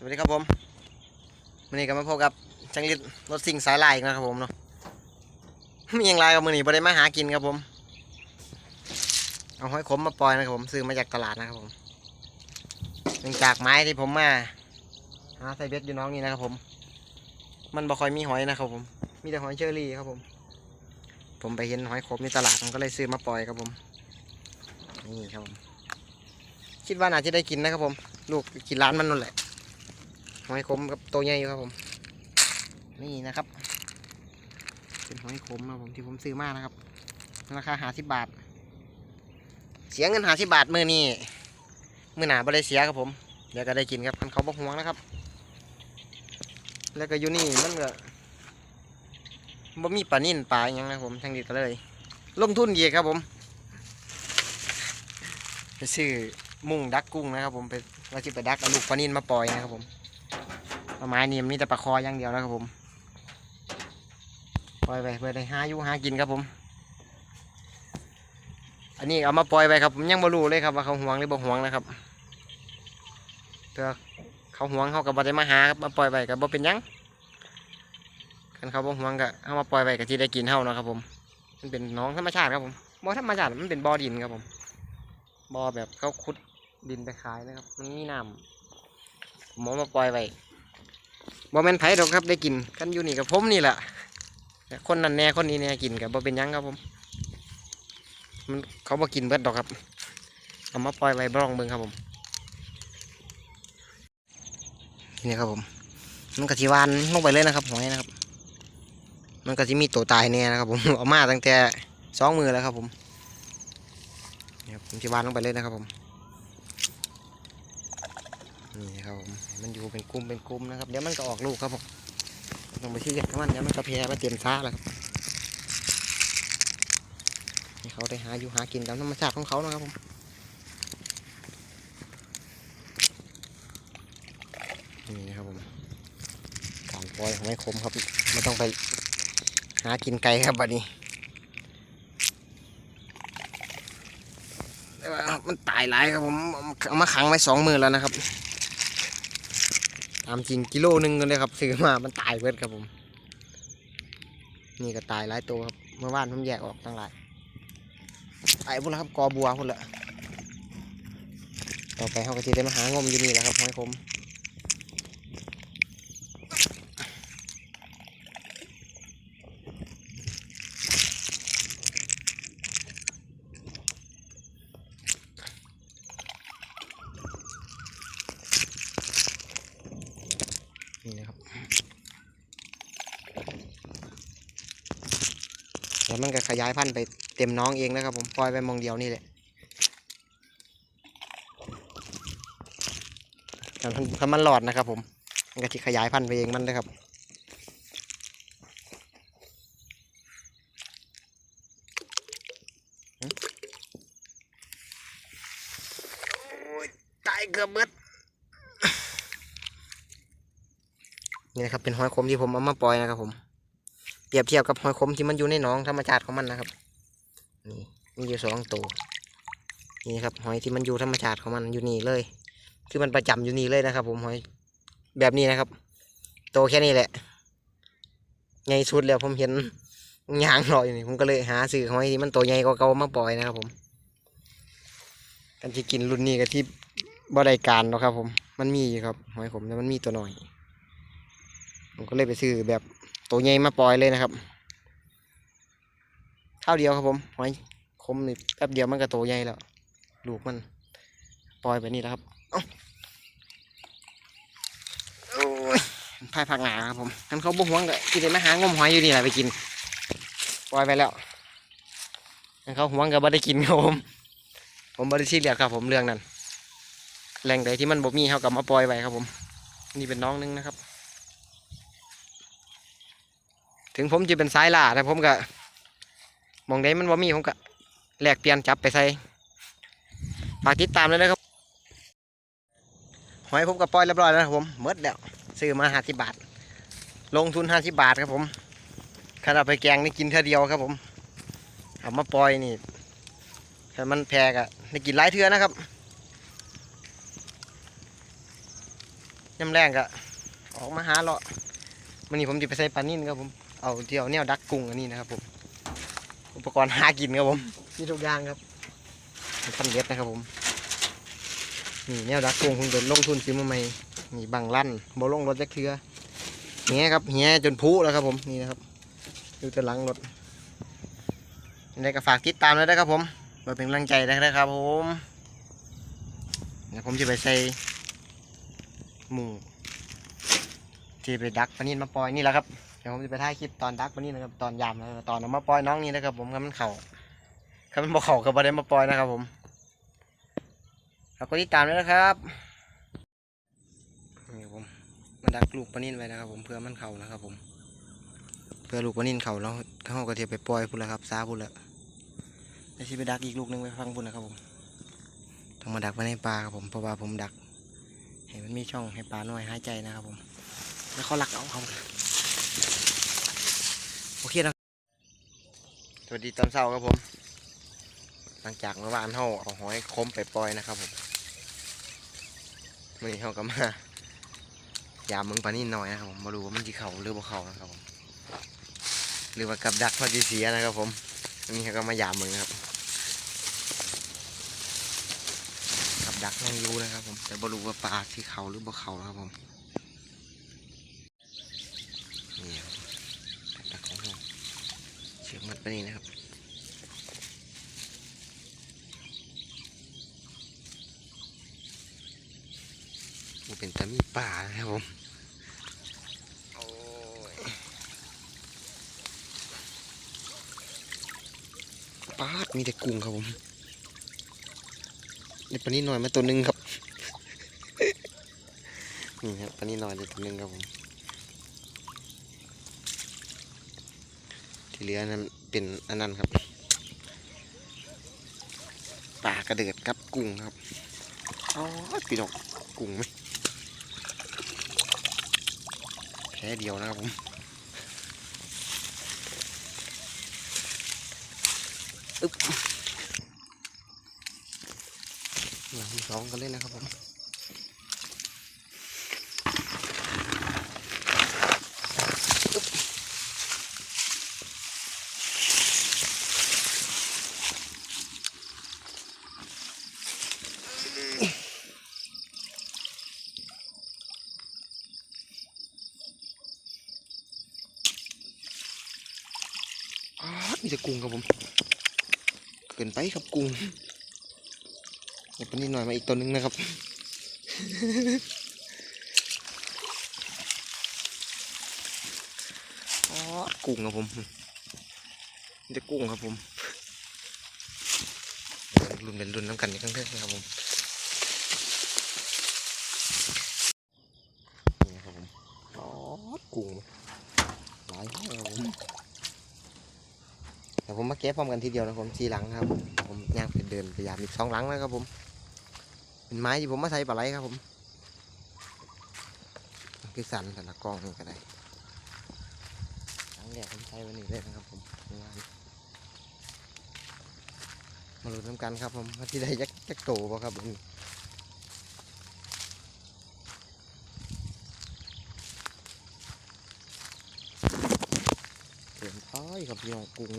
สวัสดีครับผมวันนี้ก็มาพบกับจังลิดรถสิ่งสายลายอีกนะครับผมเนาะมีอย่างไรกับมือนี้บ่ได้มาหากินครับผม เอาห้อยขมมาปล่อยนะครับผมซื้อมาจากตลาดนะครับผมเนื่องจากไม้ที่ผมมาหาใส่เบ็ดอยู่น้องนี่นะครับผม มันบ่ค่อยมีหอยนะครับผม มีแต่หอยเชอรี่ครับผม ผมไปเห็นหอยขมในตลาดผมก็เลยซื้อมาปล่อยครับผม นี่ครับผม คิดว่าน่าจะได้กินนะครับผม ลูกกินร้านมันนั่นแหละ หอยขมกับตัวใหญ่อยู่ครับผม นี่นะครับ เป็นหอยขมนะครับผมที่ผมซื้อมานะครับ ราคาหาสิบบาท เสียเงินหาสิบบาทมือนี่มือหนาบ่ได้เสียครับผม เดี๋ยวก็ได้กินครับคันเขาบกห่วงนะครับ แล้วก็อยู่นี่มันก็บ่มีปลานิ่นปลาอหยังนะผมทั้งดีก็เลย ลงทุนเยอะครับผม ไปซื้อมุ้งดักกุ้งนะครับผมไปเราจะไปดักเอาลูกปลานิ่นมาปล่อยนะครับผม ประมาณนี้มันมีแต่ปลาคออย่างเดียวนะครับผมปล่อยไปเพื่อได้หาอยู่หากินครับผม อันนี้เอามาปล่อยไปครับผมยังไม่รู้เลยครับว่าเขาห่วงหรือบ่ห่วงนะครับเพื่อเขาห่วงเขากับบ่ได้มาหาครับมาปล่อยไปกับบ่เป็นยังคันเขาบ่ห่วงก็เอามาปล่อยไปกับที่ได้กินเท่านะครับผม มันเป็นหน้องธรรมชาติครับผมบ่ธรรมชาติมันเป็นบ่อดินครับผมบ่อแบบเขาขุดดินไปขายนะครับ มันมีน้ำผมอมาปล่อยไว้ บ่แมนไผดอกครับได้กินกันอยู่นี่กับผมนี่แหละคนนั้นแน่คนนี้แน่กินกับบ่เป็นยังครับผม มันเขาบ่กินเบิดดอกครับเอามาปล่อยไว้บรองเบิงครับผมนี่ครับผมมันกะทิวานลงไปเลยนะครับหอยนะครับ มันก็จะมีตัวตายแน่นะครับ ผมเอามาตั้งแต่สองมือแล้วครับผมนี่ครับผมจะวานลงไปเลยนะครับผม นี่ครับผมมันอยู่เป็นกลุ่มเป็นกลุ่มนะครับ เดี๋ยวมันก็ออกลูกครับผมต้องไปชี้กับมันเดี๋ยวมันก็แพร่มาเตรียมซ่าแล้วครับให้เขาได้หาอยู่หากินตามธรรมชาติของเขานะครับผมนี่นะครับผมการปล่อยของไม้คมครับไม่ต้องไปหากินไกลครับบัดนี้มันตายหลายครับผมเอามาขังไว้สองมือแล้วนะครับ ตามจริงกิโลหนึ่งกันเลยครับซื้อมามันตายเบิดครับผม นี่ก็ตายหลายตัวครับเมื่อวานผมแยกออกตั้งหลายตายพุ่นแล้วครับกอบัวพุ่นละต่อไปเขาก็จะได้มาหางมอยู่นี่แหละครับหอยคม นี่นะครับแล้ว มันก็ขยายพันธุ์ไปเต็มน้องเองนะครับผมปล่อยไปมองเดียวนี่แหละถ้ามันถ้ามันหลอดนะครับผมมันก็จะขยายพันธุ์ไปเองมันเลยครับโอ้ยตายเกือบเบิดนี่นะครับเป็นหอยขมที่ผมเอามาปล่อยนะครับผม เปรียบเทียบกับหอยขมที่มันอยู่ในหนองธรรมชาติของมันนะครับ นี่มีอยู่สองตัว นี่ครับหอยที่มันอยู่ธรรมชาติของมันอยู่นี่เลย คือมันประจำอยู่นี่เลยนะครับ ผมหอยแบบนี้นะครับ โตแค่นี้แหละใหญ่สุดแล้วผมเห็นยางลอยอยู่นี่ผมก็เลยหาซื้อหอยที่มันโตใหญ่กว่าเก่ามาปล่อยนะครับ ผมกันที่กินรุ่นนี้กับที่บ่ได้การนะครับ ผม มันมีอยู่ครับหอยขมแต่มันมีตัวหน่อย ผมก็เลยไปซื้อแบบ ตัวใหญ่มาปล่อยเลยนะครับข้าวเดียวครับผมหอยคมนี่แป๊บเดียวมันก็โตใหญ่แล้วลูกมันปล่อยไปนี่แล้วครับโอ้ยพายผักหนาครับผมทันเขาบุกหวงก็ที่ได้มาหางมหอยอยู่นี่แหละไปกิน ปล่อยไปแล้วทันเขาหวงก็บ่ได้กินครับผมผมบริซีเรียสครับผมเรื่องนั้นแหล่งใดที่มันบ่มีเขากับมาปล่อยไว้ครับผม นี่เป็นน้องนึงนะครับ ถึงผมจะเป็นสายล่าแต่ผมก็มองได้มันว่ามีผมก็แหลกเปลี่ยนจับไปใส่ฝากติดตามเลยนะครับหอยผมก็ปล่อยเรียบร้อยแล้วนะครับผมเมดแล้วซื้อมาห้าสิบบาท ลงทุนห้าสิบบาทครับผมขนาดไปแกงนี่กินเท่าเดียวครับผมเอามาปล่อยนี่ถ้ามันแพกอะได้กินหลายเทือนะครับย่ำแรงก็ออกมาหาเลาะมันนี้ผมจะไปใส่ปลานิ่นครับผม เอาเที่ยวแนวดักกุ้งอันนี้นะครับผมอุปกรณ์หากินครับผมมีทุกอย่างครับทำเด็ดนะครับผมนี่แนวดักกุ้งคุณโดนลงทุนซื้อมาใหม่นี่บังลั่นบ่ลงรถจักเทือเหี้ยครับเหี้ยจนพุแล้วครับผมนี่นะครับดูแต่หลังรถยังไงก็ฝากติดตามด้วยนะครับผมเพื่อเป็นกำลังใจนะครับผมเดี๋ยวผมจะไปใส่หมูที่ไปดักปลานิ่นมาปล่อยนี่แหละครับเดี๋ยวผมจะไปถ่ายคลิปตอนดักปลานิ่นนะครับตอนยามแล้วตอนเอามาปล่อยน้องนี่นะครับ ผมครับมันเข่าครับมันบอกเข่ากับประเด็นมาปล่อยนะครับผมฝากกดติดตามด้วยนะครับนี่ผมมาดักลูกปลานิ่นไว้นะครับ ผมเพื่อมันเข่านะครับ ผม เพื่อลูกปลานิ่นเข่าแล้วเขาก็เทียบไปปล่อยพุ่นแล้วครับซาพุ่นแล้วแล้วสิไปดักอีกลูกหนึงไปฟังพุ่นนะครับ ผมต้องมาดักไว้ในปลาครับผมเพราะว่าผมดักให้มันมีช่องให้ปลาน้อยหายใจนะครับ ผม แล้วเขาหลักเอาเขา โอเคนะสวัสดีตอนเช้าครับผม หลังจากเมื่อวานเขาเอาหอยคมไปปล่อยนะครับผมวันนี้เขาก็มายามมึงปลานี่หน่อยนะครับผมมาดูว่ามันจะเข่าหรือบ่เข่านะครับผมหรือว่ากับดักพอดีเสียนะครับ ผมอันนี้เขาก็มายามมึงครับกับดักยังอยู่นะครับผมแต่บ่รู้ว่าปลาที่เขาหรือบ่เขานะครับผม นี่ครับกับดักของเราเชือก มัดไปนี่นะครับมันเป็นตะมีป่านะครับผมปาดมีแต่กุ้งครับผมเด็กปลานี้หน่อยมาตัวหนึ่งครับ นี่ครับปลานี้หน่อยเด็กตัวหนึ่งครับผมที่เหลือนั้น เป็นอันนั้นครับปลากระเดิดกับกุ้งครับอ๋อพี่น้องกุ้งไหมแค่เดียวนะครับผมอึ๊บหลังที่สองกันเลยนะครับผม แต่กุ้งครับผมเกินไปครับกุ้งเดี๋ยวปนนี้หน่อยมาอีกตัวหนึงนะครับอ๋อกุ้งครับผมจะกุ้งครับผมรุ่นเป็นรุ่นน้ำกันอีกครั้งเท่นะครับผมนี่ครับผมอ๋อกุ้งหลายให้ครับผม เก็บพร้อมกันทีเดียวนะครับผมทีหลังครับ ผมย่างไปเดินพยายามอีกสองหลังนะครับผมเป็นไม้ที่ผมมาใส่ปลาไหลครับผมคือสันแต่ละกล้องนี่ก็ได้ครั้งแรกผมใช้วันนี้เลยนะครับผมมานมาลุ้นน้ำกันครับผมที่ได้ยักยักโตป่ะครับผมเกินท้อยครับพี่น้องกุ้ง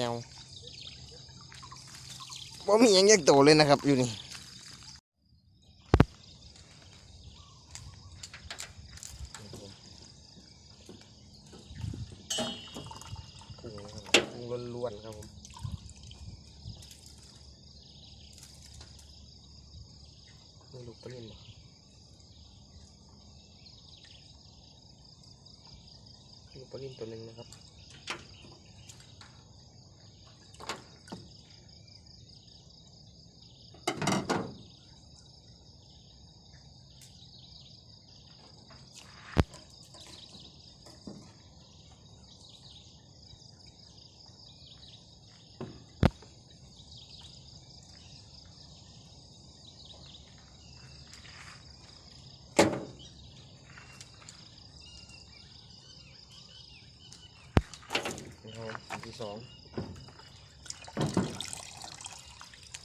แซวว่ามีหยังแยกโตเลยนะครับอยู่นี่ล้วนๆครับผมนี่ลูกปลาเล่นบ่ลูกปลาเล่นตัวหนึ่งนะครับ ผมอันที่สอง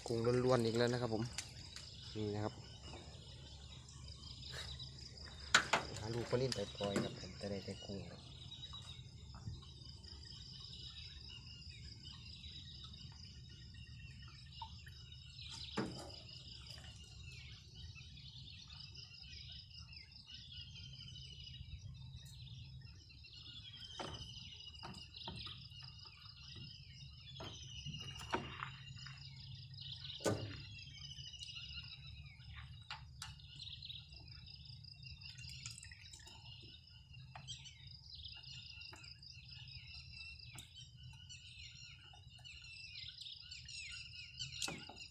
กุ้งล้วนๆอีกแล้วนะครับผม นี่นะครับหาลูกปลาลิ้นไปปล่อยครับผมจะได้แต่กุ้งครับ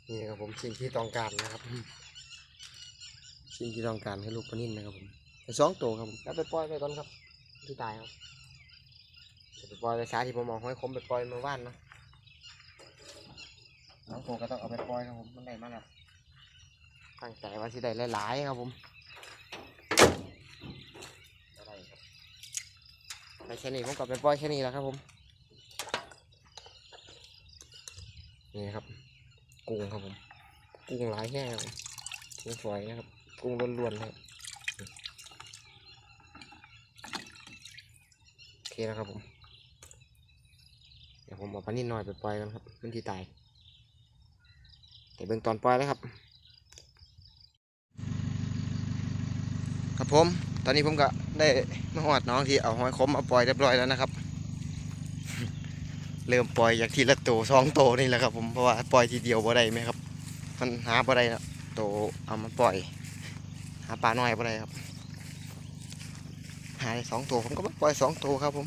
นี่นะครับผมสิ่งที่ต้องการนะครับ สิ่งที่ต้องการให้ลูกปลานิ่นนะครับผมไปสองตัวครับผมแล้วไปปล่อยไปก่อนครับ ที่ตายครับจะไปปล่อยไปช้าที่ผมมองห้อยคมไปปล่อยเมื่อวานเนาะน้องโตก็ต้องเอาไปปล่อยครับผมมันได้มาแล้วตั้งใจว่าสิได้หลายๆครับผมได้ครับไปแค่นี้ผมก็ไปปล่อยแค่นี้แหล้วครับผมนี่ครับกุ้ งครับผม กุ้งหลายแห้งครับกุ้งฝอยนะครับ กุ้งล้วนๆเลยโอเคนะครับผม เดี๋ยวผมเอาปลานิ่หน่อยไปปล่อยกันครับ มันที่ตายแต่เบื้องตอนปล่อยแล้วครับ ครับผม ตอนนี้ผมก็ได้มาหอดน้องที่เอาหอยขมมาปล่อยเรียบร้อยแล้วนะครับ เริ่มปล่อยจากทีละตัวสองตัวนี่แหละครับผมเพราะว่าปล่อยทีเดียวบ่ได้ไหมครับ มันหาบ่ได้นะตัวเอามาปล่อย หาปลาน้อยบ่ได้ครับ หาได้สองตัวผมก็มาปล่อยสองตัวครับผม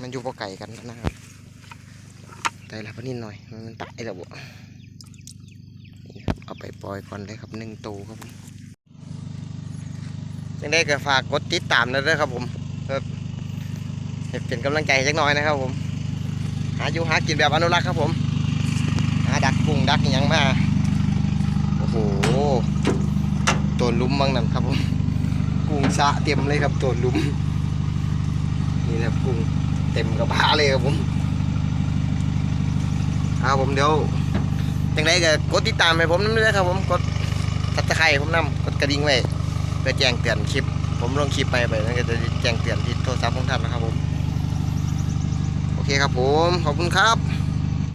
มันอยู่บ่ไก่กันนะครับแต่ละพนิดหน่อยมันตายแล้วบ่นี่ครับเอาไปปล่อยก่อนเลยครับหนึ่งตัวครับผมยังได้ก็ฝากกดติดตามนะด้วยครับผมเพื่อให้เป็นกำลังใจจักหน่อยนะครับผมาอยู่หากินแบบอนุรักษ์ครับผม หาดักกุ้งดักยังมา โอ้โห ตัวลุ่มบ้างนั่นครับผม กุ้งสะเต็มเลยครับตัวลุ่ม นี่นะครับกุ้งเต็มกระบะเลยครับผมเอาผมเดี๋ยวยังไงก็กดติดตามให้ผมนั่นด้วยครับผม กดตัดตะไคร้ผมนำกดกระดิ่งไว้เพื่อแจ้งเตือนคลิป ผมลงคลิปไปไปนั่นก็จะแจ้งเตือนที่โทรศัพท์ของท่านนะครับผม ครับผม ขอบคุณครับ